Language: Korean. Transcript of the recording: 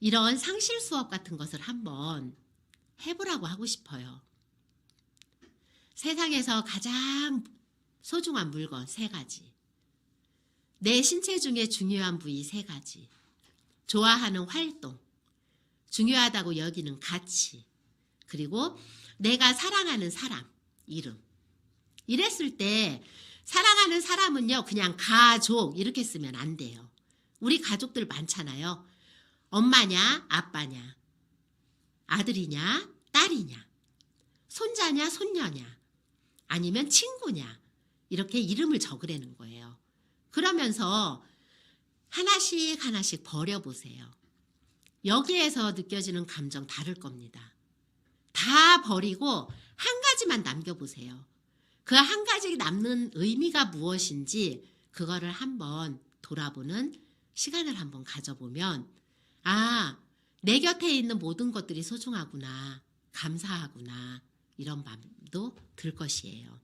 이런 상실 수업 같은 것을 한번 해보라고 하고 싶어요. 세상에서 가장 소중한 물건 세 가지. 내 신체 중에 중요한 부위 세 가지. 좋아하는 활동. 중요하다고 여기는 가치. 그리고 내가 사랑하는 사람, 이름. 이랬을 때 사랑하는 사람은요, 그냥 가족 이렇게 쓰면 안 돼요. 우리 가족들 많잖아요. 엄마냐, 아빠냐, 아들이냐, 딸이냐, 손자냐, 손녀냐, 아니면 친구냐, 이렇게 이름을 적으라는 거예요. 그러면서 하나씩 하나씩 버려보세요. 여기에서 느껴지는 감정 다를 겁니다. 다 버리고 한 가지만 남겨보세요. 그 한 가지 남는 의미가 무엇인지 그거를 한번 돌아보는 시간을 한번 가져보면 아, 내 곁에 있는 모든 것들이 소중하구나. 감사하구나. 이런 마음도 들 것이에요.